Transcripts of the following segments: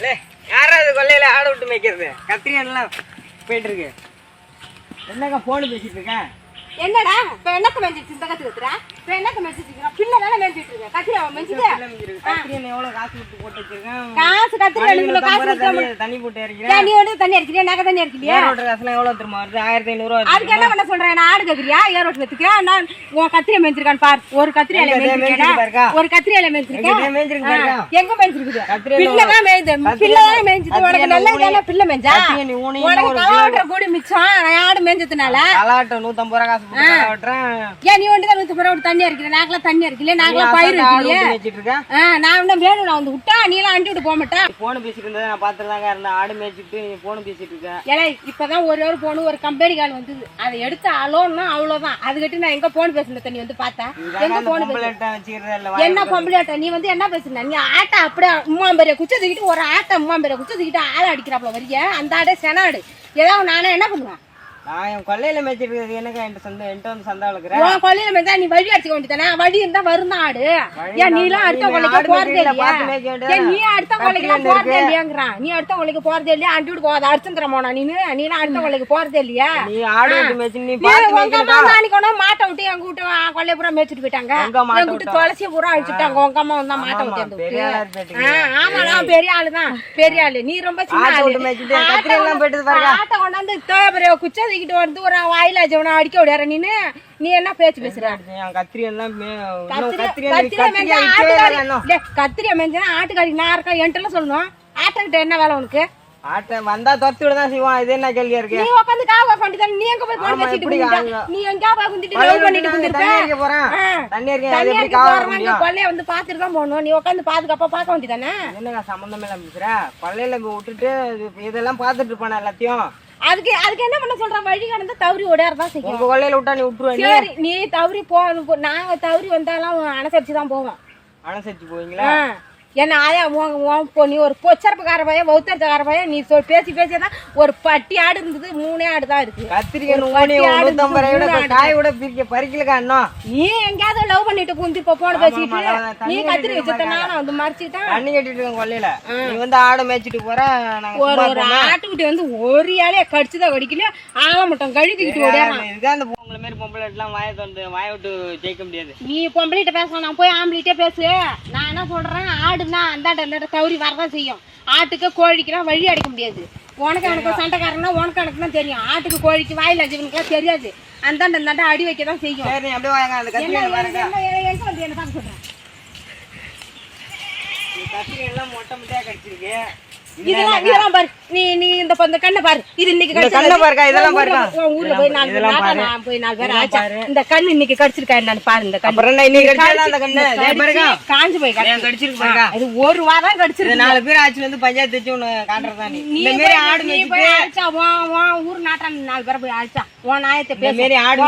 லே யாராவது கொல்லையில் ஆட விட்டு மேய்க்கிறது? கத்திரியான்லாம் போயிட்டு இருக்கு என்னக்கா ஃபோனு பேசிட்டு இருக்கேன் என்னடா இப்ப என்னத்த மேய்ஞ்சிட்டு இந்த கத்து கத்துறா? பிள்ளை தானே இருக்க. கத்திரியா காசு கொடுத்து போட்டு வச்சிருக்கேன் காசு கத்திரி ரெண்டு கிலோ காசு தம்புற கொடுத்தா தண்ணி போட்டு இறக்கிறேன் நீ வந்து தண்ணி அடிக்கிறியா நகை தண்ணி அடிக்கிறியா ஏர் ஓட்டுற காசுலாம் எவ்வளவு திரும்ப வருது? ஆயிரத்தி ஐநூறு ரூபா அதுக்கு என்ன பண்ண சொல்றேன்? நான் ஆடு கேக்குறியா ஏரோட்டு வச்சுக்க நான் உன் கத்திரியை மேய்ச்சிருக்கான்னு பார். ஒரு கத்திரி இலை எங்க மேய்ச்சிருக்கேடா மேய்ச்சிட்டு பாருக்கா? ஒரு கத்திரி இலை மேய்ச்சிருக்கேன் எங்க இலை பிள்ளை தான் மேய்து பிள்ளை தான் மேய்ஞ்சது. உனக்கு நல்ல இதான பிள்ளை உனக்கு கலாவட்டுற கூடி மிச்சம். நான் ஆடு மேய்ஞ்சதுனால நூத்தம்பது ரூபா காசு ஏன் நீ ஒன்று தான் தண்ணி அடிக்கிறேன் நாங்களாம் தண்ணி அடிக்கல நாங்களாம் பயிர் வைக்கலையே நான் இன்னும் வேணும். நான் வந்து விட்டா நீ எல்லாம் அண்டி விட்டு போக மாட்டா. போன் பேசிட்டு இருந்ததை நான் பார்த்துட்டு தாங்க இருந்தேன். ஆடு மேய்ச்சிட்டு நீ போன் பேசிட்டு இருக்கேன் ஏலே இப்பதான் ஒரு ஒரு போன் ஒரு கம்பெனி கால் வந்தது. அதை எடுத்து அலோன்னா அவ்வளவுதான். அது கட்டி நான் எங்க போன் பேசுன தண்ணி வந்து பார்த்தேன் எங்க போன் என்ன பொம்பளையாட்ட நீ வந்து என்ன பேசுன? நீ ஆட்டை அப்படியே உம்மாம்பெரிய குச்சை தூக்கிட்டு ஒரு ஆட்டை உம்மாம்பெரிய குச்சை தூக்கிட்டு ஆளை அடிக்கிறாப்புல வரிய. அந்த ஆடே செனாடு. ஏதாவது நானே என்ன பண்ணுவேன்? என் கொல்லையில மேய்ச்சிட்டு இருக்கிறது எனக்கு என்கிட்ட சந்தை என்கிட்ட வந்து சந்தா வளர்க்குறேன் உன் கொல்லையில மேய்ச்சா நீ வழி அடிச்சுக்க வேண்டியதானே வழி இருந்தா வருந்த ஆடு. ஏன் நீ எல்லாம் அடுத்த போறதே இல்லையா. ஏன் நீ அடுத்த கத்திரி போறதே இல்லையாங்கிறான். நீ அடுத்த கொள்ளைக்கு போறதே இல்லையா? அண்டி விட்டு போகாத போனா நீ எல்லாம் அடுத்த கொள்ளைக்கு போறதே இல்லையா? நீ ஆடு விட்டு மேய்ச்சி நீ உங்க. அம்மா மாட்டை எங்க வீட்டு கொல்லைய பூரா மேய்ச்சிட்டு போயிட்டாங்க. எங்க வீட்டு? துளசிய பூரா அழிச்சுட்டாங்க. உங்க அம்மா வந்து மாட்டை விட்டு வந்து பெரிய ஆளா பெரிய ஆளு தான் பெரிய ஆளு. நீ ரொம்ப சின்ன ஆளு. ஆட்டை கொண்டாந்து குச்சை தூக்கிட்டு வந்து ஒரு வாயில ஜவனா அடிக்க விடாற நீனு நீ என்ன பேச்சு பேசுற? கத்திரியை விக்கவே ஆட்டுக்காரி நான் இருக்கா என்கிட்ட சொல்லணும். ஆட்டுக்கிட்ட என்ன வேலை உனக்கு? ஆட்டை வந்தா துரத்தி விட தான் செய்வான். இது என்ன கேள்வியா இருக்கு? நீ உட்காந்து காவா பண்ணிட்டு நீ எங்க போய் போன் பேசிட்டு? நீ எங்கயா போய் குந்திட்டு லவ் பண்ணிட்டு தண்ணி அடிக்க போறேன். தண்ணி அடிக்க அது எப்படி காவ கொல்லைய வந்து பாத்துட்டு தான் போகணும். நீ உட்காந்து பாதுகாப்பா பார்க்க வேண்டியதானே என்னங்க சம்மந்தமே இல்லாம பேசுற? கொல்லையில விட்டுட்டு இது- இதெல்லாம் பார்த்துட்டு இருப்பானே எல்லாத்தையும். அதுக்கு அதுக்கு என்ன பண்ண சொல்ற? வழி கடந்து தவறி ஓடியாரதான் செய்யும். உங்க கொல்லையில விட்டா நீ விட்டுருவ சரி நீ தவறி போ போ- நாங்க தவறி வந்தாலும் அனுசரிச்சு தான் போவோம் அனுசரிச்சு போவீங்களா? என்ன ஆயா உன் பொ- நீ ஒரு பொச்சரப்புக்கார பையன் வௌத்தரத்துக்கார பையன் நீ சொல் பேசி பேசி தான் ஒரு பட்டி ஆடு இருந்தது மூணே ஆடு தான் இருக்கு பிரிக்க பறிக்கலக்கா இன்னும் நீ எங்கேயாவது லவ் பண்ணிட்டு குந்தி இப்போ போன பேசிட்டு நீ கத்திரி வச்சுட்டா நான் வந்து மறைச்சிட்டேன். தண்ணி கட்டிட்டு இருக்கேன் கொல்லையில. நீ வந்து ஆடு மேய்ச்சிட்டு போற ஒரு ஒரு ஆட்டுக்குட்டி வந்து ஒரு இலைய கடிச்சுதான் கடிக்கலையோ? ஆக மட்டும் அந்த உங்களை மாதிரி பொம்பளை எல்லாம் வாயை திறந்து வாயை விட்டு ஜெயிக்க முடியாது. நீ பொம்பளைகிட்ட பேசலாம் நான் போய் ஆம்பளைகிட்டே பேசு. நான் என்ன சொல்றேன் ஆடுனா அந்தாண்ட அந்தாண்ட தவறி வரதான் செய்யும். ஆட்டுக்கு கோழிக்கெல்லாம் வழி அடிக்க முடியாது. உனக்கு எனக்கு சண்டைக்காரனா உனக்கு எனக்கு தான் தெரியும். ஆட்டுக்கு கோழிக்கு வாயில் அடிச்சவனுக்குலாம் தெரியாது. அந்தாண்ட அந்தாண்ட அடி வைக்க தான் செய்யும். சரி அப்படியே வாங்க அந்த பாருங்க. என்ன எங்க வந்து என்ன பார்க்க எல்லாம் மொட்டை மொட்டையா கடிச்சிருக்கு. இதெல்லாம் இதெல்லாம் பாரு நீ நீ இந்த இந்த கண்ணை பாரு இது இன்னைக்கு. கண்ணை பாருக்கா, இதெல்லாம் உன் பாருக்கா. போய்- உன் ஊர்ல போய் நாலு. நான் போய் நாலு பேர் ஆச்சா. இந்த கண்ணு இன்னைக்கு கடிச்சிருக்கா என்னன்னு பாரு இந்த கண்ணு அப்புறம் இன்னைக்கு கடிச்சா அந்த கண்ணு பாருங்க காஞ்சு போய். கடிச்சிருக்கு பாருங்க இது ஒரு வாரம் கடிச்சிருக்கு நாலு பேர் ஆச்சு வந்து பஞ்சாயத்து வச்சு உன்னை காட்டுறதா நீ இந்த போய்- ஆடு மேய்ச்சிட்டு போய் அடிச்சா, உன் உன் ஊர் நாட்டான் நாலு பேரை போய் அடிச்சா. உன் நாயத்தை பேசு. ஆடு.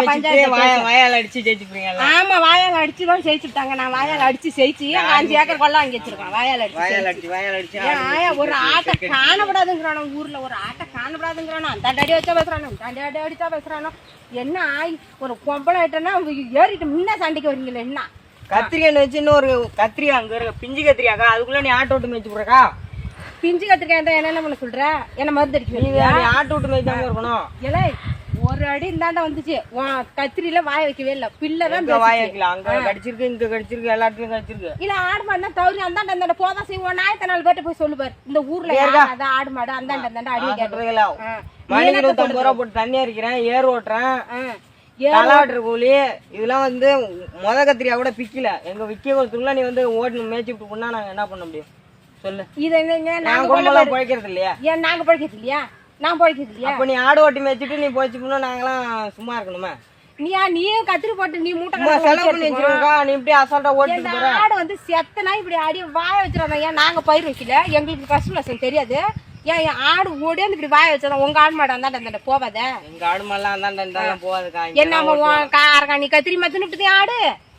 வாயால அடிச்சு ஜெயிச்சுப்பீங்க ஆமா வாயால அடிச்சு தான் ஜெயிச்சுட்டாங்க. நான் வாயால அடிச்சு ஜெயிச்சு அஞ்சு ஏக்கர் கொள்ள வாங்கி வச்சிருக்கேன் வாயால அடிச்சு வாயால அடிச்சு வாயால அடிச்சு ஏன் ஆயா ஒரு ஆட்டை காணப்படாதுங்கிறானோ ஊர்ல ஒரு ஆட்டை காணப்படாதுங்கிறானோ அந்த அடி வச்சா பேசுறானோ அடி அடி அடிச்சா பேசுறானோ என்ன ஆயி ஒரு பொம்பளை ஆயிட்டனா ஏறிட்டு முன்ன சண்டைக்கு வரீங்களே என்ன? கத்திரிக்காய் வச்சு இன்னொரு கத்திரிக்காய் அங்க இருக்கு. பிஞ்சு கத்திரிக்காக்கா அதுக்குள்ள நீ ஆட்டோ விட்டு மேய்ச்சி போறக்கா பிஞ்சு கத்திரிக்காய் இருந்தா என்ன பண்ண சொல்ற? என்ன மருந்து அடிக்க ஆட்டோ விட்டு மேய்ச்சாம இருக்கணும். ஏலே ஒரு அடி இந்தாண்ட வந்துச்சு. கத்திரியில வாய வைக்கவே இல்ல. பிள்ளை தான் வாய வைக்கலாம் அங்க கடிச்சிருக்கு இங்க கடிச்சிருக்கு எல்லா இடத்துலயும் கடிச்சிருக்கு. இல்ல ஆடு மாடுனா தவறி அந்தாண்ட அந்தாண்ட போதான் செய்வோம் நாயத்தை நாலு பேர்ட்ட போய் சொல்லுவார் இந்த ஊர்ல அதான் ஆடு மாடு அந்தாண்ட அந்தாண்ட அடி ஆ. மணிக்கு இருபத்தம்பது ரூபா போட்டு தண்ணி அரிக்கிறேன் ஏர் ஓட்டுறேன். தலாட்டுற கூலி இதெல்லாம் வந்து முத கத்திரியா கூட பிக்கல எங்க விக்க கொடுத்துருலாம் நீ வந்து ஓட்டு மேய்ச்சி விட்டு நாங்க என்ன பண்ண முடியும்? சொல்லு. இதை நீங்க பிழைக்கிறது இல்லையா? ஏன் நாங்க பழக்கிறது இல்லையா? நான் இல்லையா அப்ப நீ ஆடு ஓட்டி மேய்ச்சிட்டு நீ போனா நாங்களாம் சும்மா இருக்கணுமே? நீயா நீயும் கத்திரி போட்டு நீ மூட்டை செலவு பண்ணி வச்சிருக்கா நீ இப்படி அசால்ட்டா போற? ஆடு வந்து செத்தனா இப்படி அடி வாய வச்சிருந்தோம் ஏன் நாங்க பயிர் வைக்கல? எங்களுக்கு கஷ்டம் நஷ்டம் தெரியாது. ஏன் என் ஆடு ஓடியாந்து இப்படி வாய வச்சிருந்தோம் உங்க ஆடு மாடு அந்தாண்ட அந்தாண்ட போவாத. எங்க ஆடு மாடெல்லாம் அந்தாண்ட போகாதுக்கா என்ன காரக்கா நீ கத்திரி மத்து நிட்டுதே ஆடு?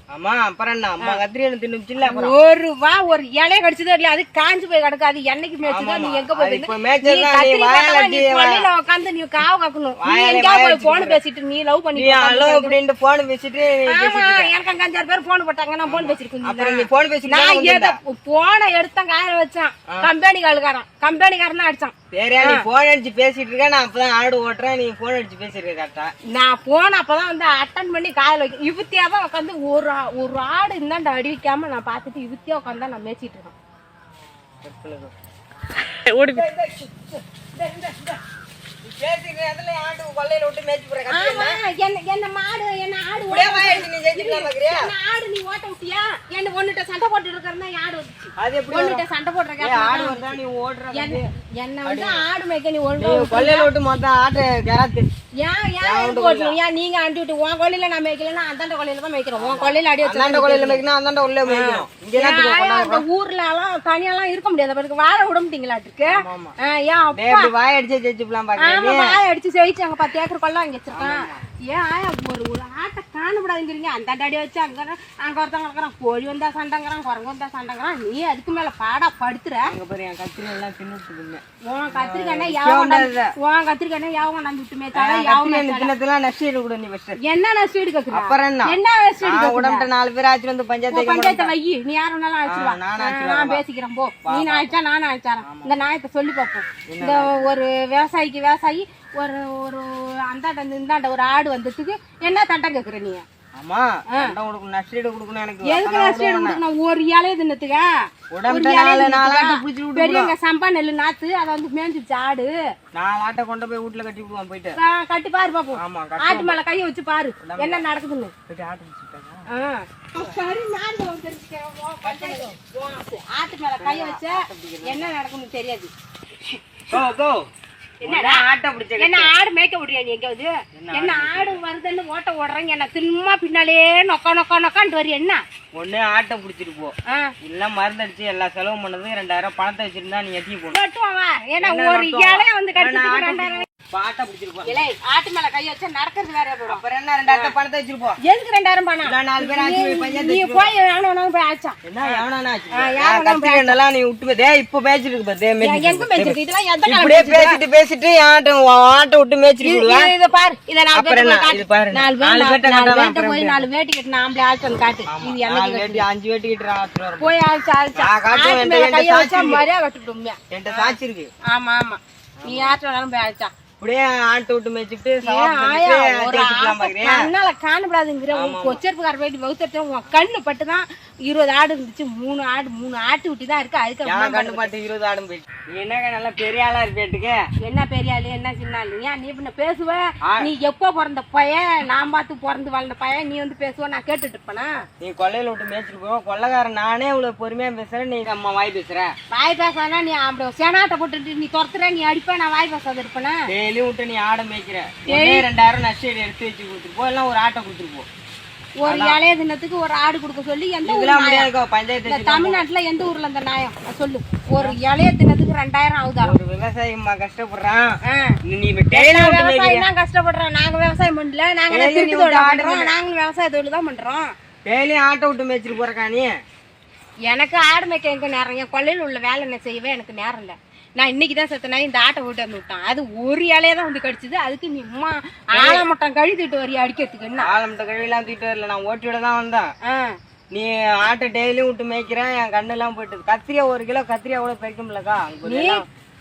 ஆமா அப்புறம் என்ன? அம்மா ஒரு வா ஒரு இலைய கடிச்சதோ இல்லையா அது காஞ்சு போய் கிடக்கு அது என்னைக்கு மேய்ச்சதோ நீ எங்க போய் நீ உட்காந்து காவ காக்கணும். நீ போய் போன் பேசிட்டு நீ லவ் பண்ணி ஹலோ போன் பேசிட்டு ஆமா எனக்கு அங்க அஞ்சாறு பேர் போன் போட்டாங்க. நான் போன் பேசிருக்கேன் அப்புறம் நீ போன் பேசிட்டு நான் ஏதோ போனை எடுத்தேன் காயில வச்சான். கம்பெனி காலுக்காரன் கம்பெனிக்காரன் தான் அடிச்சான். சரியா நீ போன் அடிச்சு பேசிட்டு இருக்க. நான் அப்பதான் ஆடு ஓட்டுறேன். நீ போன் அடிச்சு பேசிட்டு இருக்க கரெக்டா நான் போன அப்பதான் வந்து அட்டன் பண்ணி காயல் வைக்க. இவத்தியா தான் உட்காந்து ஒரு ஆ- ஒரு ஆடு இந்தாண்ட அடி வைக்காம நான் பார்த்துட்டு இவத்தியா உட்காந்து நான் மேய்ச்சிட்டு இருக்கேன் ஓடி என்ன என்ன மாடு என்ன ஆடு என்ன ஆடு நீ ஓட்ட விட்டியா? என்ன ஒண்ணுட்ட சண்டை போட்டு இருக்கிறதா ஆடு அது எப்படி ஒண்ணுட்ட சண்டை ஆடு வருதா நீ ஓடுற என்ன என்ன வந்து ஆடு மேய்க்க நீ ஒழுங்கா நீ கொள்ளையில விட்டு மொத்தம் ஆட்டு கராத்து. ஏன் ஏன் நீங்க அண்டி விட்டு? உன் கொள்ளையில நான் மேய்க்கலன்னா அந்தாண்ட கொள்ளையில தான் மேய்க்கிறோம். உன் கொள்ளையில அடி வச்சு அந்தாண்ட கொள்ளையில மேய்க்கணும் அந்தாண்ட உள்ள மேய்க்கணும். இங்க ஏன் தான் ஆயா அந்த ஊர்ல எல்லாம் தனியெல்லாம் இருக்க முடியாது. பிறகு வாழ விட. ஆ, ஏன் டேய் அப்படி வாய் அடிச்சே ஆமா வாய அடிச்சு செவிச்சு அங்க பத்து ஏக்கர் கொள்ள வச்சிருக்கான். ஏன் ஒரு ஒரு ஆட்டை காணப்படாதுங்கிறீங்க. அந்த அடி வச்சு அங்க அங்க ஒருத்தவங்க இருக்கிறான் கோழி வந்தா சண்டைங்கிறான் குரங்கு வந்தா சண்டைங்கிறான். நீ அதுக்கு மேல பாடா படுத்துற. அங்க பாரு என் கத்திரி எல்லாம் தின்னுட்டு உன் கத்திரிக்காய் யாவும் உன் கத்திரிக்காய் யாவும் நம்பி விட்டுமே தலை யாவும் தினத்தெல்லாம் நஷ்டம் நீ ஃபர்ஸ்ட் என்ன நான் கேக்குறேன் அப்புறம் என்ன? என்ன நான் நாலு பேர் ஆச்சு வந்து பஞ்சாயத்து பஞ்சாயத்தை வை நீ யாரும் வேணாலும் அழைச்சிருவா நான் பேசிக்கிறேன் போ. நீ நான் அழைச்சா நானும் அழைச்சாரன் இந்த நாயத்தை சொல்லி பார்ப்போம் இந்த ஒரு விவசாயிக்கு விவசாயி ஒரு ஒரு அந்தாண்ட இந்தாண்ட ஒரு ஆடு வந்ததுக்கு என்ன தட்டம் கேக்குற நீ? ஆமா சண்டை கொடுக்கணும் நஷ்டீடு கொடுக்கணும் எனக்கு. எதுக்கு நஷ்டம் கொடுக்கணும் ஒரு இலைய தின்னத்துக்கா? இலைய நாலு நாலு தின்னத்துக்கா? பிடிச்சி விட்டு பெரியவங்க சம்பா நெல்லு நாத்து அதை வந்து மேய்ஞ்சிருச்சு ஆடு. நாலு ஆட்டை கொண்டு போய் வீட்டுல கட்டி விடுவான் போயிட்டு. கட்டி பாரு பாப்போம். ஆமா ஆட்டு மேல கைய வச்சு பாரு. என்ன நடக்குதுன்னு. சரி, நான். ஆட்டு மேல கைய வச்ச என்ன நடக்கும்னு தெரியாது. என்ன ஆடு மேய்க்க விடுறியா நீ என்ன ஆடு வருதுன்னு ஓட்ட ஓடுறீங்க என்ன சும்மா பின்னாலே நொக்கா நொக்கா நொக்கான்ட்டு வரி என்ன? ஒண்ணு ஆட்டை பிடிச்சிட்டு போ. இல்ல மருந்தடிச்சு எல்லா செலவும் பண்ணது ரெண்டாயிரம் பணத்தை வச்சிருந்தா நீ எத்தி வா. ஏன்னா ஒரு இலைய வந்து கடிச்சிட்டு ரெண்டாயிரம் ஆட்டை பிடிச்சிட்டு போ இலை ஆட்டு மேல கைய வச்சா நடக்கிறது வேற போடும் அப்புறம் என்ன ரெண்டாயிரத்தை பணத்தை வச்சிட்டு போ எதுக்கு ரெண்டாயிரம் பணம்? நாலு பேர் ஆச்சு நீ போய் வேணும் வேணாலும் போய் ஆச்சா என்ன ஆச்சு நீ விட்டு. டேய் இப்போ பேசிட்டு இருக்கு பாரு டேய் மேய்ச்சிட்டு எங்க மேய்ச்சிருக்கு. இதெல்லாம் எந்த காலம் இப்படியே பேசிட்டு பேசிட்டு ஆட்டை ஆட்டை விட்டு மேய்ச்சிட்டு விடுவேன் இது- இத பாரு. இத நாலு அப்புறம்? போய் இது பாரு. காட்டு. நாலு பேர் நாலு நாலு பேர்ட்ட நாலு காட்டலாம் பேர்ட்ட போய் நாலு வேட்டி கட்டு ஆம்பளை ஆட்கள் காட்டு. இது வேட்டி அஞ்சு வேட்டி கிட்ட வரும் போய் ஆச்சு ஆச்சா நான் என்கிட்ட சாட்சி என்கிட்ட சாட்சி இருக்கு. ஆமா ஆமா. நீ ஆட்டு வேணாலும் போய் ஆச்சா அப்படியே ஆட்டை விட்டு மேய்ச்சிட்டு காணப்படாதுங்கிற கொச்சரிப்புக்கார போயிட்டு வகுத்தட்ட உன் கண்ணு பட்டு தான் இருபது ஆடு இருந்துச்சு மூணு ஆடு மூணு ஆட்டு விட்டி தான் இருக்கு. அதுக்கு கண்ணு பாட்டு இருபது ஆடும் போயிட்டு? நீ என்ன நல்லா பெரிய ஆளா இருப்பேட்டுக்கு? என்ன பெரிய ஆளு என்ன சின்ன ஆளு? ஏன் நீ பின்ன பேசுவ. நீ எப்போ பிறந்த பையன் நான் பார்த்து பிறந்து வளர்ந்த பையன் நீ வந்து பேசுவ நான் கேட்டுட்டு இருப்பேனா? நீ கொள்ளையில விட்டு மேய்ச்சிட்டு போ. கொள்ளைக்காரன் நானே இவ்வளவு பொறுமையா பேசுறேன் நீ அம்மா வாய் பேசுற. வாய் பேசானா நீ அப்படி சேனாட்டை போட்டுட்டு நீ துரத்துற நீ அடிப்ப நான் வாய் பேசாத இருப்பேனா? டெய்லி விட்டு நீ ஆடை மேய்க்கிற. ரெண்டாயிரம் நஷ்டம் எடுத்து வச்சு கொடுத்துட்டு போ. இல்ல ஒரு ஆட்டை கொடுத்துட்டு போ. ஒரு இளைய தினத்துக்கு ஒரு ஆடு கொடுக்க சொல்லி எந்த ஊர் இதெல்லாம் நாயம்? முடியாதுக்கோ பஞ்சாயத்து இந்த வச்சு தமிழ்நாட்டுல எந்த ஊர்ல இந்த நாயம் அது சொல்லு. ஒரு இளைய தினத்துக்கு ரெண்டாயிரம் ஆகுதாரம் ஒரு கஷ்டப்படுறான். விவசாயம் தான் கஷ்டப்படுறோம் நாங்க விவசாயம் பண்ணல நாங்க பண்றோம். நாங்களும் விவசாய தொழில் தான் பண்றோம். டெய்லி ஆட்டை விட்டு மேய்ச்சிட்டு போறக்கா நீ? எனக்கு ஆடு மேய்க்க எங்க நேரம்? என் கொள்ளையில் உள்ள வேலை என்ன செய்யவே எனக்கு நேரம் இல்லை. நான் இன்னைக்கு தான் செத்தனா இந்த ஆட்டை விட்டு வந்து விட்டான். அது ஒரு இலையே தான் வந்து கடிச்சது. அதுக்கு நீ அம்மா ஆளை மட்டும் கழுத்திட்டு வரியா அடிக்கிறதுக்கு என்ன? ஆலமட்ட கழுவிலாம் தூக்கிட்டு வரல. நான் ஓட்டி விட தான் வந்தேன். நீ ஆட்டை டெய்லியும் விட்டு மேய்க்கிறேன். என் கண்ணெல்லாம் போயிட்டு கத்திரியா ஒரு கிலோ கத்திரியா கூட பறிக்க முடியலக்கா அங்க ஒரு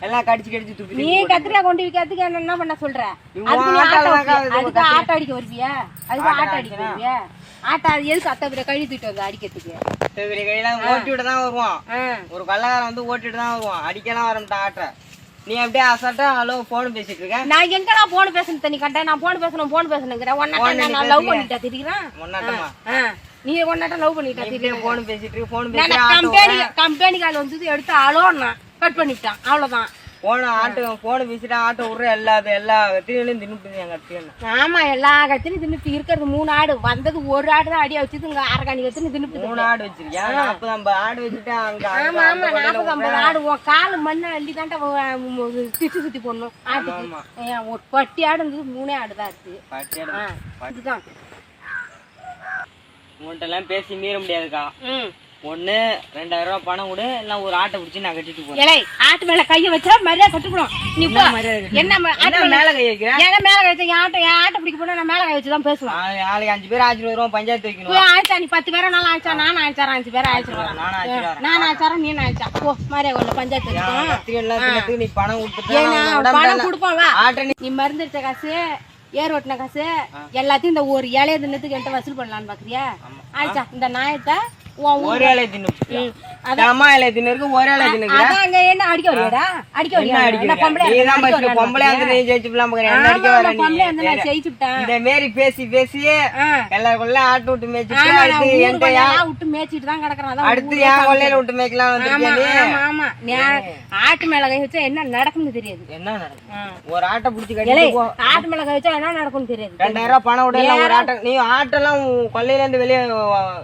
எல்லாம் கடிச்சு கடிச்சு துப்பி நீ கத்திரிக்காய் கொண்டு விற்கிறதுக்கு என்ன என்ன பண்ண சொல்ற? நீ நீ அதுக்கு ஆட்டை அடிக்க வருவியா? அதுக்கு ஆட்டை அடிக்க வருவியா? ஆட்டை அது எதுக்கு அத்தை பிற கழுத்திட்டு வந்து அடிக்கிறதுக்கு? பெரிய கையெல்லாம் ஓட்டி விட தான் வருவான். ஒரு கொள்ளக்காரன் வந்து ஓட்டிட்டு தான் வருவான். அடிக்கலாம் வரமாட்டான் ஆட்டை. நீ அப்படியே அசால்ட்டா ஹலோ போன் பேசிட்டு இருக்க? நான் எங்கடா போன் பேசணும் தண்ணி கண்டேன் நான் போன் பேசணும் போன் பேசணுங்கிற ஒன்னாட்ட நான் லவ் பண்ணிட்டா தெரியுறேன் முன்னாட்டமா? நீ ஒன்னாட்ட லவ் பண்ணிட்டா தெரியும்? போன் பேசிட்டு போன் பேசி கம்பெனி கம்பெனி கால் வந்தது எடுத்து அலோன்னா கட் பண்ணிவிட்டான் அவ்வளவுதான். போன ஆட்டோ போன் பேசிட்டு ஆட்டோ விடுற எல்லா எல்லா கத்திரிகளையும் தின்னுட்டு எங்க கத்திரிகள் ஆமா எல்லா கத்தினும் தின்னுட்டு இருக்கிறது மூணு ஆடு. வந்தது ஒரு ஆடு தான் அடியா வச்சது. இங்க அரைக்காணி கத்தினு தின்னுட்டு மூணு ஆடு வச்சிருக்கியா? நாற்பது ஐம்பது ஆடு வச்சுட்டு அங்க ஆமா ஆமா நாற்பது ஐம்பது ஆடு. உன் காலு மண்ணை அள்ளி தாண்டா சுத்தி சுத்தி போடணும். ஆட்டுக்கு. ஒரு பட்டி ஆடு இருந்தது மூணே ஆடு தான் இருக்கு. பாட்டியாடு ஆ, இதுதான். உன்கிட்ட எல்லாம் பேசி மீற முடியாதுக்கா. ம். ஒண்ணு ரெண்டாயிரம் ரூபாய் பணம் கொடு இல்ல ஒரு ஆட்டை பிடிச்சி நான் கட்டிட்டு போறேன். ஆட்டு மேல கைய வச்சா மரியாதை கட்டுக்கணும். நீ? என்ன மேல கை வைக்கிறேன் எங்க மேல கை வச்ச என் ஆட்டை என் ஆட்டை பிடிக்க போனா நான் மேல கை வச்சு தான் பேசுவேன். நாளைக்கு அஞ்சு பேர் ஆச்சு வருவோம் பஞ்சாயத்து வைக்கணும். ஆயிச்சா நீ பத்து பேரை நானும் ஆயிச்சா நானும் ஆயிச்சாரா அஞ்சு பேரை வரேன் நான் ஆயிச்சாரா நீ ஆயிச்சா போ மரியாதை உள்ள பஞ்சாயத்து நீ பணம் கொடுத்துட்டு பணம் கொடுப்போம் ஆட்டை நீ மருந்து அடிச்ச காசு ஏர் ஓட்டின காசு எல்லாத்தையும் இந்த ஒரு இலைய தின்னத்துக்கு என்கிட்ட வசூல் பண்ணலான்னு பாக்குறியா? ஆயிச்சா இந்த நாயத்தை ஒரு தின்னு. அம்மா இலையை தின்னு ஒரு தின்னுக்கு அதான் அங்க என்ன அடிக்க வரியாடா அடிக்க என்ன வரியா? நான் பொம்பளை நீ தான் பொம்பளையா இருந்து நீ. என்ன அடிக்க வர நான். இந்த மாரி பேசி பேசி. எல்லாருக்குள்ள ஆட்டு விட்டு மேய்ச்சிட்டு அடுத்து என்கிட்ட கொள்ளையெல்லாம் விட்டு மேய்ச்சிட்டு தான் கிடக்குறேன். அடுத்து விட்டு மேய்க்கலாம்? ஆமா, ஆமா. நான் ஆட்டு மேல கை வச்சா என்ன நடக்கும்னு தெரியாது என்ன நடக்கும்? ஒரு ஆட்டை புடிச்சு ஆட்டு மேல கை வச்சா என்ன நடக்கும்னு தெரியாது ரெண்டாயிரம் ரூபாய் பணம் விட ஒரு ஆட்டை நீ ஆட்டெல்லாம் கொள்ளையில இருந்து வெளியே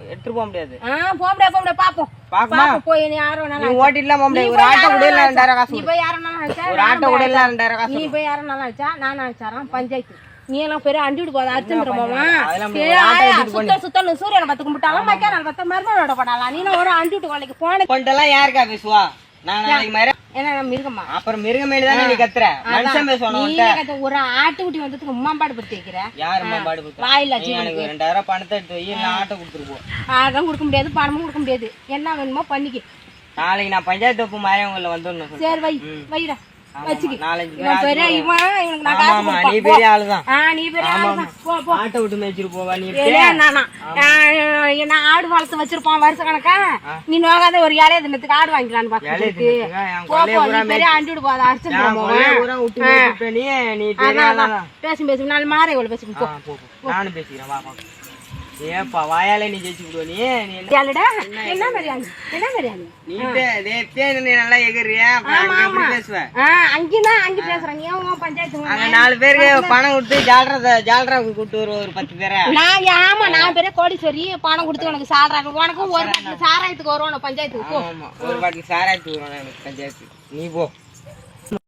எடுத்துட்டு போக முடியாது போக முடியாது, பாப்போம். பாப்போம், போய் நீ யாரும் நீ முடியாது போய் ஒரு ஆட்டை கூட இல்ல வேணாலும் ரெண்டாயிரம் காசு. நீ கொடு. போய் யாரும் வேணாலும் அடிச்சா, ஒரு நானும் ஆட்டை கூட இல்ல காசு. நீ. போய் யாரும் நல்லா அடிச்சா நானும் அடிச்சாராம் பஞ்சாயத்து. நீ எல்லாம் பெரிய அண்டி விட்டு போதா ஆட்டை எடுத்துட்டு சுத்த சுத்தம் சூரியனை பத்து கும்பிட்டாலும் மக்கா நாள் பத்த மருமனோட பண்ணலாம் நீ ஒரு அண்டி விட்டு கொலைக்கு போன கொண்டெல்லாம் யாருக்கா பேசுவா? நான் நாளைக்கு மாதிரி என்ன நான் மிருகமா? அப்புறம் மிருகமேலி தானே நீ கத்துற. மனுஷன் பேசுவானு நீ கத்த? ஒரு ஆட்டு குட்டி வந்ததுக்கு உம்மாம்பாடு படுத்தி வைக்கிற? யாரும்மா பாடு கொடுத்தா? வாயில எனக்கு ரெண்டாயிரம் பணத்தை எடுத்து வை. இல்லை ஆட்டை கொடுத்துட்டு போ. அதான் கொடுக்க முடியாது பணமும் கொடுக்க முடியாது. என்ன வேணுமோ பண்ணிக்க. நாளைக்கு நான் பஞ்சாயத்து ஒப்பு மாரியவங்கள வந்துடணும். சொல்லு. சரி வை. வைடா. ஆடு வளர்த்து வச்சிருப்பான் வருஷ கணக்கா? நீ நோகாத ஒரு இலைய தின்னத்துக்கு ஆடு வாங்கிக்கலான்னு இலைய பாக்குறதுக்கு தின்னத்துக்கா? என் போ கொல்லைய போ. பூரா நீ பெரிய அண்டி விடு போதா ஆளாதான் பேசும் பேசும். நாலு மாறி இவ்வளவு பேசும். நானும் பேசிக்கிறேன். ஏப்பா வாயாலே நீ ஜெயிச்சு விடுவ நீ? என்ன- மரியாதை? என்ன மரியாதை? நீ பே- டேய், பேரு நீ நல்லா எகிறியா அங்க எப்படி பேசுவ ஆ அங்கதான் அங்க பேசுறேன். நீ உன் பஞ்சாயத்து அங்க நாலு பேருக்கு பணம் கொடுத்து ஜால்றத ஜால்ரா கூட்டு வருவோம் ஒரு பத்து பேரை. நான் ஆமா நான் பெரிய கோடீஸ்வரி பணம் கொடுத்து உனக்கு சாடுறாங்க உனக்கும் ஒரு பாட்டில் சாராயத்துக்கு வருவோம் பஞ்சாயத்துக்கு போ. ஒரு பாட்டுக்கு சாராயத்து வரும் எனக்கு பஞ்சாயத்து நீ போ.